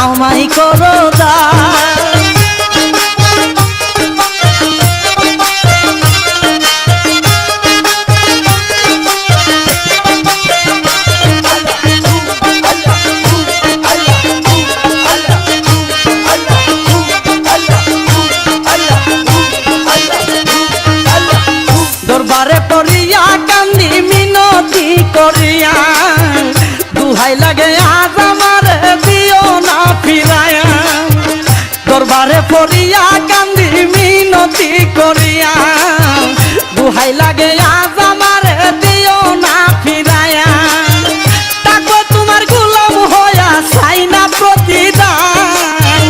আমায় করো দা আজ আমার দিও না ফিরায়া। দরবারে পড়িয়া কান্দি, মিনতি করিয়া। দুহাই লাগে আজ আমার দিও না ফিরায়া। তাকো তোমার গুলাম হইয়া, চাই না প্রতিদান।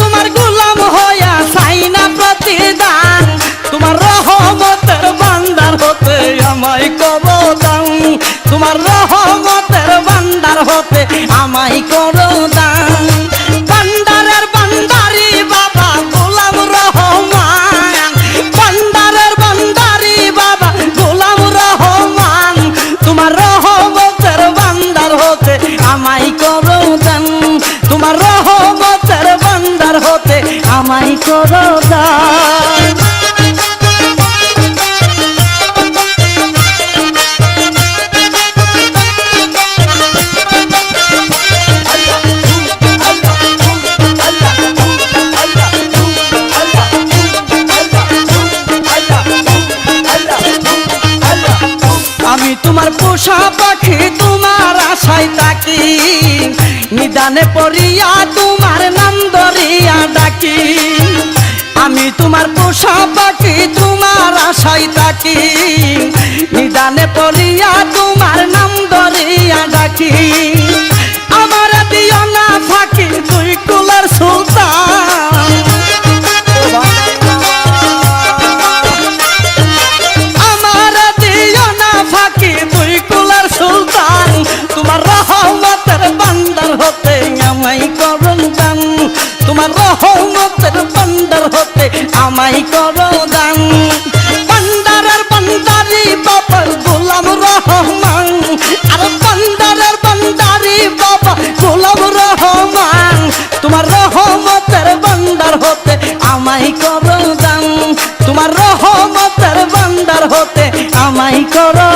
তোমার গুলাম হইয়া তোমার রহমতের বান্দার হতে আমায় করো দান। বান্দারের বান্দারি বাবা গোলাম রহমান। বান্দারের বান্দারি বাবা গোলাম রহমান। তোমার রহমতের বান্দার হতে আমায় করো দান। তোমার রহমতের বান্দার হতে আমায় করো দান। আমি তোমার পোষা পাখি, তোমার আশায় তাকি নিদানে পড়িয়া তোমার নাম ধরিয়া ডাকি। আমি তোমার পোষা পাখি, তোমার আশায় তাকি নিদানে পড়িয়া তোমার নাম ধরিয়া ডাকি। রহমতের বান্দার হতে আমাই করো দান। বান্দারের বান্দারি বাবার গোলাম রহমান। আর বান্দারের বান্দারি বাবা গোলাম রহমান। তোমার রহমতের বান্দার হতে আমাই করো দান। তোমার রহমতের বান্দার হতে আমাই করো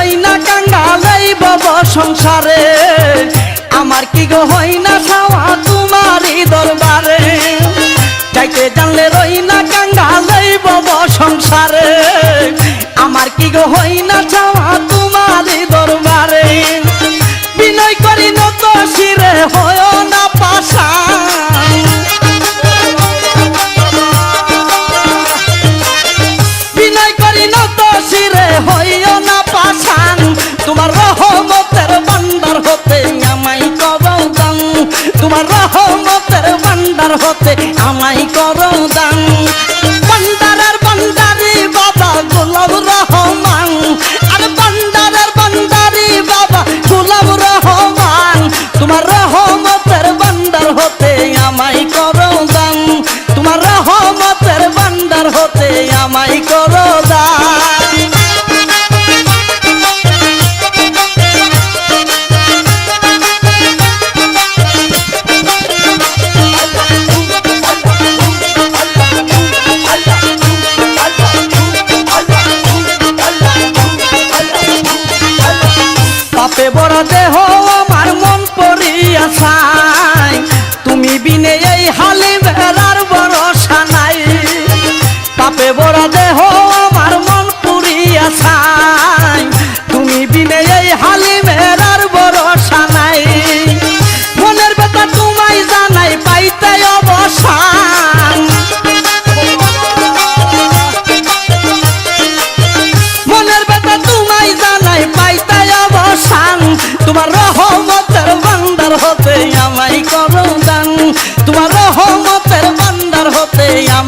রই না কাঙ্গালাই বব সংসারে। আমার কি গো হই না খাওয়া তোমারই দরবারে? যাইতে জানলে রই না কাঙ্গালাই বব সংসারে। আমার কি গো হই না ছাওয়া পাপে বড় দেহ।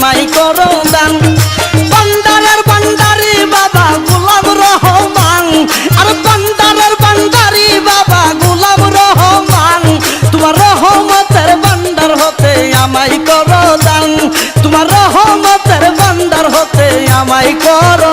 আমাই করো দান বাবা রহমান। আর বান্দারের বান্দারি বাবা গোলাম রহমান। তোমার রহমতের বান্দার হতে আমাই করো দান। তোমার রহমতের বান্দার হতে আমাই করো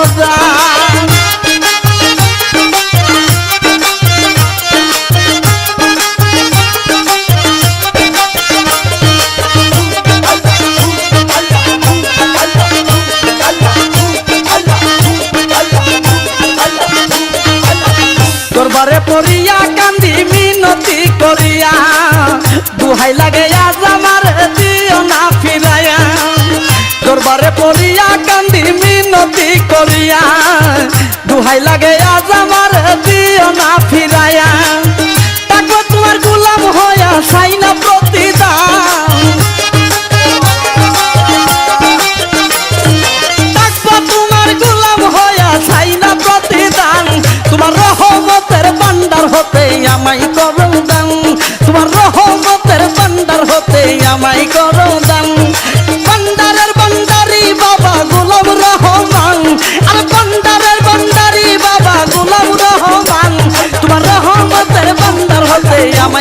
করিয়া, দুহাই লাগে আজ আমার দিও না ফিরাইয়া। তাকো তোমার গোলাম হইয়া সাই না প্রতিদান। তোমার গোলাম হইয়া তোমার রহমতের হতে করো আমাই করো llama